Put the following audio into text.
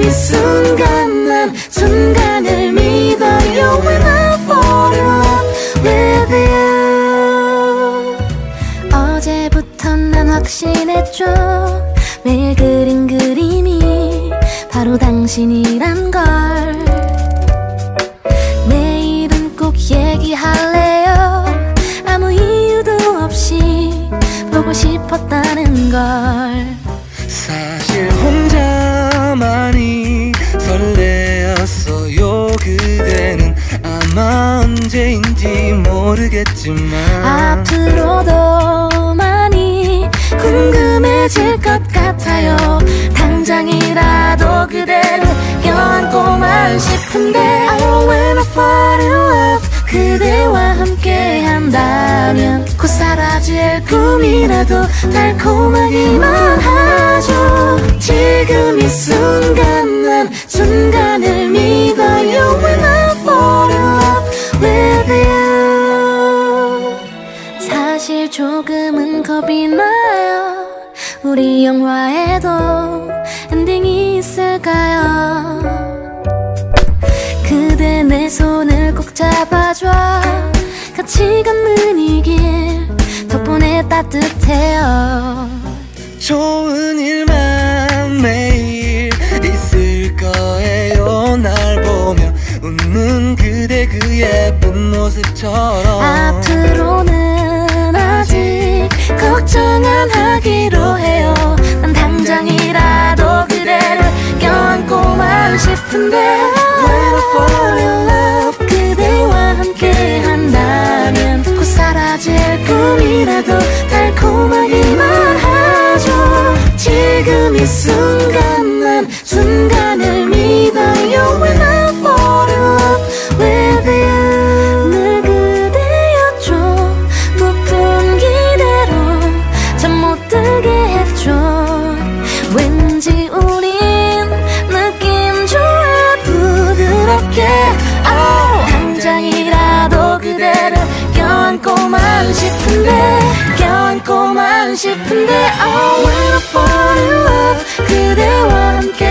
이 순간 난 순간을 믿어요. When I fall in love with you. 어제부터 난 확신했죠. 매일 그린 그림이 바로 당신이란 걸. 내일은 꼭 얘기할 모르겠지만 앞으로도 많이 궁금해질 것 같아요. 당장이라도 그대를 껴안고만 싶은데 I fall in love 그대와 함께 한다면 곧 사라질 꿈이라도 달콤하기만 하죠. 지금 이 순간 조금은 겁이 나요. 우리 영화에도 엔딩이 있을까요? 그대 내 손을 꼭 잡아줘. 같이 걷는 이 길 덕분에 따뜻해요. 좋은 일만 매일 있을 거예요. 날 보며 웃는 그대 그 예쁜 모습처럼. 앞으 걱정 안 하기로 해요. 난 당장이라도 그대를 껴안고만 싶은데 부드럽게 oh, 당장이라도 그대를 껴안고만 싶은데 껴안고만 싶은데 oh, when I fall in love 그대와 함께